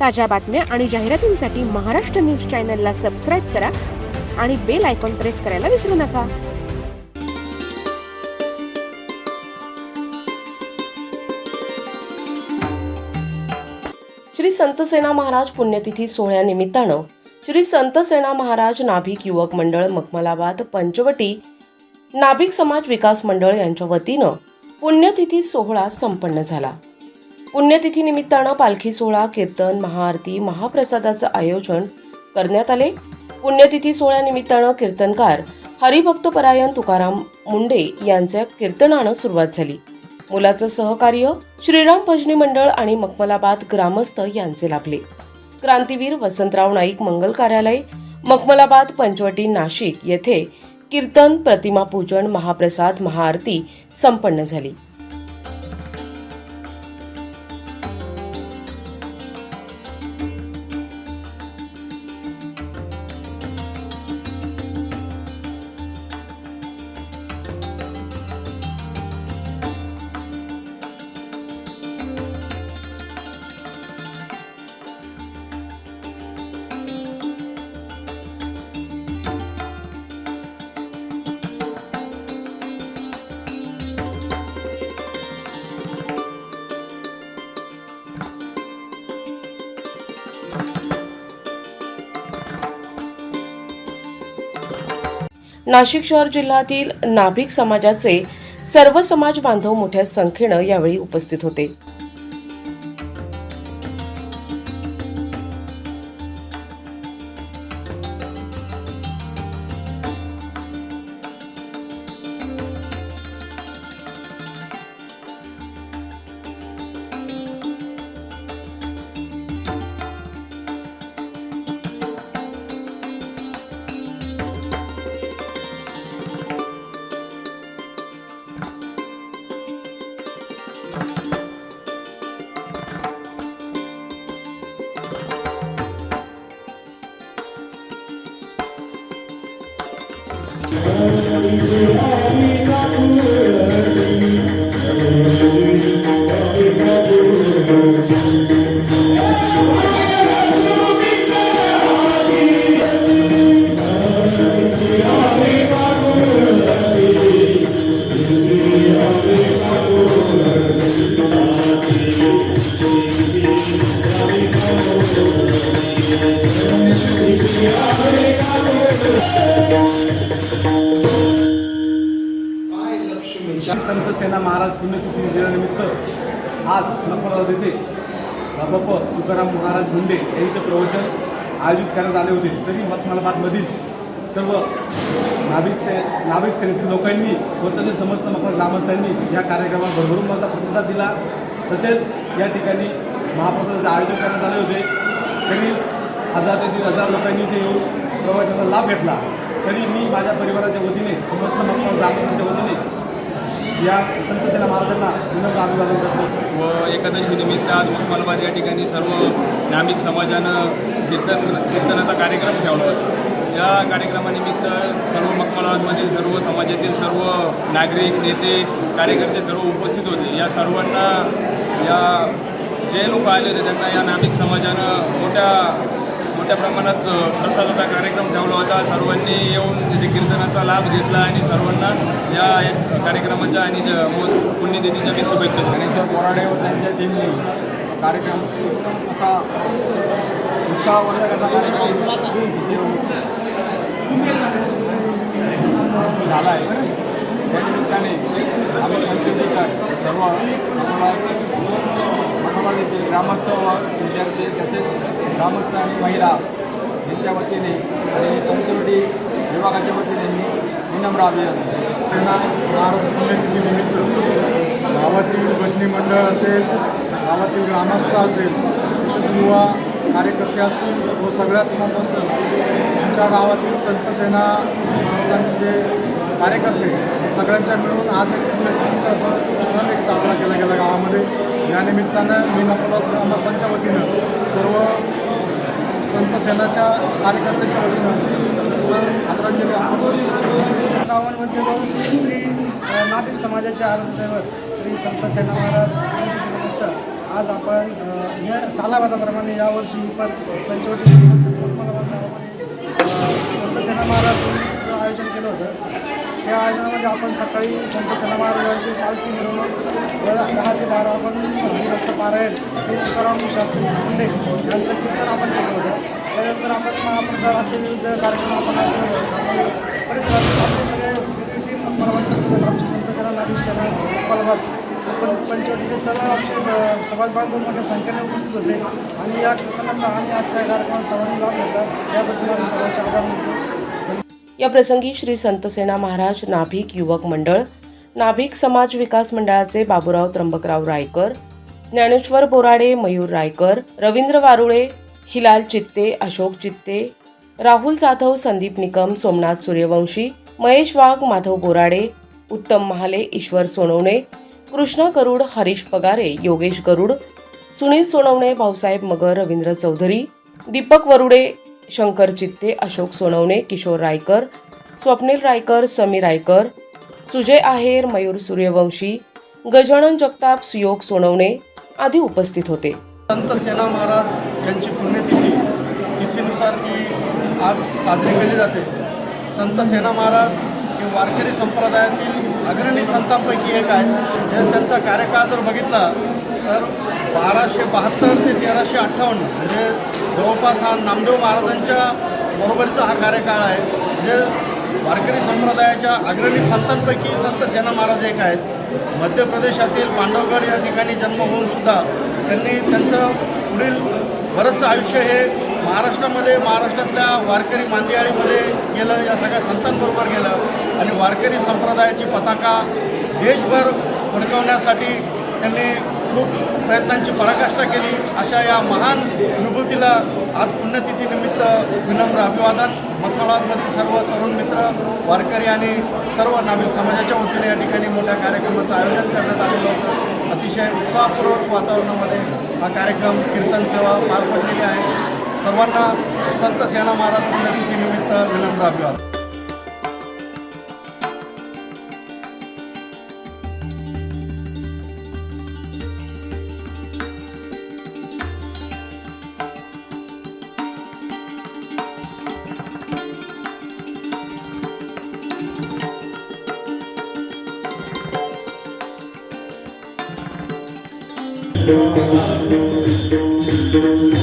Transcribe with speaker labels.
Speaker 1: ताज्या बातम्या आणि जाहिरातींसाठी महाराष्ट्र न्यूज चॅनलला सबस्क्राईब करा आणि बेल आयकॉन प्रेस करायला विसरू नका.
Speaker 2: श्री संत सेना महाराज पुण्यतिथी सोहळ्यानिमित्तानं श्री संत सेना महाराज नाभिक युवक मंडळ मखमलाबाद पंचवटी नाभिक समाज विकास मंडळ यांच्या वतीनं पुण्यतिथी सोहळा संपन्न झाला. पुण्यतिथी निमित्तानं पालखी सोहळा कीर्तन महाआरती महाप्रसादाचं आयोजन करण्यात आले. पुण्यतिथी सोहळ्यानिमित्तानं कीर्तनकार हरिभक्तपरायण तुकाराम मुंडे यांच्या कीर्तनानं सुरुवात झाली. मुलाचं सहकार्य श्रीराम भजनी मंडळ आणि मखमलाबाद ग्रामस्थ यांचे लाभले. क्रांतीवीर वसंतराव नाईक मंगल कार्यालय मखमलाबाद पंचवटी नाशिक येथे कीर्तन प्रतिमा पूजन महाप्रसाद महाआरती संपन्न झाली. नाशिक शहर जिल्ह्यातील नाभिक समाजाचे सर्व समाज बांधव मोठ्या संख्येनं यावेळी उपस्थित होते.
Speaker 3: श्री संत सेना महाराज पुण्यतिथी दिनानिमित्त आज नकोला येथे बाप्प तुकाराम महाराज मुंडे यांचे प्रवचन आयोजित करण्यात आले होते. तरी मतमालाबादमधील सर्व नाभिक से नाभिक सेनेतील लोकांनी व तसेच समस्त मखमल ग्रामस्थांनी या कार्यक्रमाला भरभरून माझा प्रतिसाद दिला. तसेच या ठिकाणी महाप्रसादाचे आयोजन करण्यात आले होते. तरी हजार ते दीड हजार लोकांनी इथे येऊन प्रवासाचा लाभ घेतला. तरी मी माझ्या परिवाराच्या वतीने समस्त मखमल ग्रामस्थांच्या वतीने या संत महाराजांना विनम्र अभिवादन करतो.
Speaker 4: व एकादशीनिमित्त आज मखमलाबाद या ठिकाणी सर्व नामिक समाजानं कीर्तन कीर्तनाचा कार्यक्रम ठेवला होता. या कार्यक्रमानिमित्त सर्व मखमलाबादमधील सर्व समाजातील सर्व नागरिक नेते कार्यकर्ते सर्व उपस्थित होते. या सर्वांना या जे लोक आले होते त्यांना या नामिक समाजानं मोठ्या मोठ्या प्रमाणात प्रसादाचा कार्यक्रम ठेवला होता. सर्वांनी येऊन तिथे कीर्तनाचा लाभ घेतला आणि सर्वांना या कार्यक्रमाच्या आणि ज- पुण्यतिथीच्या मी शुभेच्छा देतो.
Speaker 3: ज्ञानेश्वर बोराडे व त्यांच्या टीमने कार्यक्रम असा उत्साहवर्धक असा कार्यक्रम झाला आहे त्या निमित्ताने आम्ही पंचवीकर सर्व मठाबाद येथील ग्रामस्थ व विद्यार्थी तसेच ग्रामस्थ आणि महिला यांच्या वतीने आणि पंचवटी विभागाच्या वतीने मी विनम्र अभिवादन
Speaker 5: त्यांना पुण्यतिथीनिमित्त गावातील भजनी मंडळ असेल गावातील ग्रामस्थ असेल युवा कार्यकर्ते असतील व सगळ्यात महत्त्वाचं आमच्या गावातील संतसेना महाराजांचे जे कार्यकर्ते सगळ्यांच्या मिळून आज एक पुण्यतिथीचा सण सण एक साजरा केला गेला गावामध्ये. या निमित्तानं मी नकोला ग्रामस्थांच्या वतीनं सर्व संतसेनाच्या कार्यकर्त्यांच्या वतीनं सण आदरांजली
Speaker 6: गावांमध्ये जाऊन श्री श्री अ, नाभिक समाजाचे आराध्यदैवत श्री संत सेना महाराज
Speaker 5: आज आपण या या सालाबादाप्रमाणे यावर्षी पण पंचवटी संतसेना महाराज संत सेना आयोजन केलं होतं. या आयोजनामध्ये आपण सकाळी संत सेना पालखी मिरवणूक दहा ते बारा आपण हरिभक्त पारायण हे तुकाराम शास्त्री मुंडे यांचं कीर्तन आपण केलं होतं. त्यानंतर आपण महाप्रसाद असे विविध कार्यक्रम आपण आयोजन सगळे टीम मलबाद आमचे संत सेना नागरिक सेना पण पंचवटीचे सर्व आमचे अ, समाज बांधव मोठ्या संख्येने उपस्थित होते. आणि या कीर्तनाचा आणि आजच्या कार्यक्रमात सर्वांनी लाभ घेतला. याबद्दल आम्ही सर्वांचे आभार मानतो.
Speaker 2: या प्रसंगी श्री संतसेना महाराज नाभिक युवक मंडळ नाभिक समाज विकास मंडळाचे बाबूराव त्र्यंबकराव रायकर ज्ञानेश्वर बोराडे मयूर रायकर रवींद्र वारुळे हिलाल चित्ते अशोक चित्ते राहुल जाधव संदीप निकम सोमनाथ सूर्यवंशी महेश वाघ माधव बोराडे उत्तम महाले ईश्वर सोनवणे कृष्ण गरुड हरीश पगारे योगेश गरुड सुनील सोनवणे भाऊसाहेब मगर रवींद्र चौधरी दीपक वरुडे शंकर चित्ते अशोक सोनवणे किशोर रायकर स्वप्नील रायकर समीर रायकर सुजय आहेर मयूर सूर्यवंशी गजानन जगताप सुयोग सोनवणे आदी उपस्थित होते.
Speaker 5: संत सेना महाराज यांची पुण्यतिथी तिथीनुसार ती आज साजरी केली जाते. संत सेना महाराज हे वारकरी संप्रदायातील अग्रणी संतांपैकी एक आहे त्यांचा कार्यकाळ जर बघितला तर बाराशे बहात्तर ते तेराशे अठ्ठावन्न. म्हणजे जवळपास हा नामदेव महाराजांच्या बरोबरीचा हा कार्यकाळ आहे. म्हणजे वारकरी संप्रदायाच्या अग्रणी संतांपैकी संत सेना महाराज एक आहेत. मध्य प्रदेशातील पांडवगड या ठिकाणी जन्म होऊन सुद्धा त्यांनी त्यांचं पुढील बरंचसं आयुष्य हे महाराष्ट्रामध्ये महाराष्ट्रातल्या वारकरी मांदियाळीमध्ये गेलं या सगळ्या संतांबरोबर गेलं आणि वारकरी संप्रदायाची पताका देशभर फडकवण्यासाठी त्यांनी खूप प्रयत्नांची पराकाष्ठा केली. अशा या महान विभूतीला आज पुण्यतिथीनिमित्त विनम्र अभिवादन. मखमलाबादमधील सर्व तरुण मित्र वारकरी आणि सर्व नाभिक समाजाच्या वतीने या ठिकाणी मोठ्या कार्यक्रमाचं आयोजन करण्यात आलेलं होतं. अतिशय उत्साहपूर्वक वातावरणामध्ये हा कार्यक्रम कीर्तन सेवा पार पडलेली आहे. सर्वांना संत सेना महाराज पुण्यतिथीनिमित्त विनम्र अभिवादन.
Speaker 6: Thank you.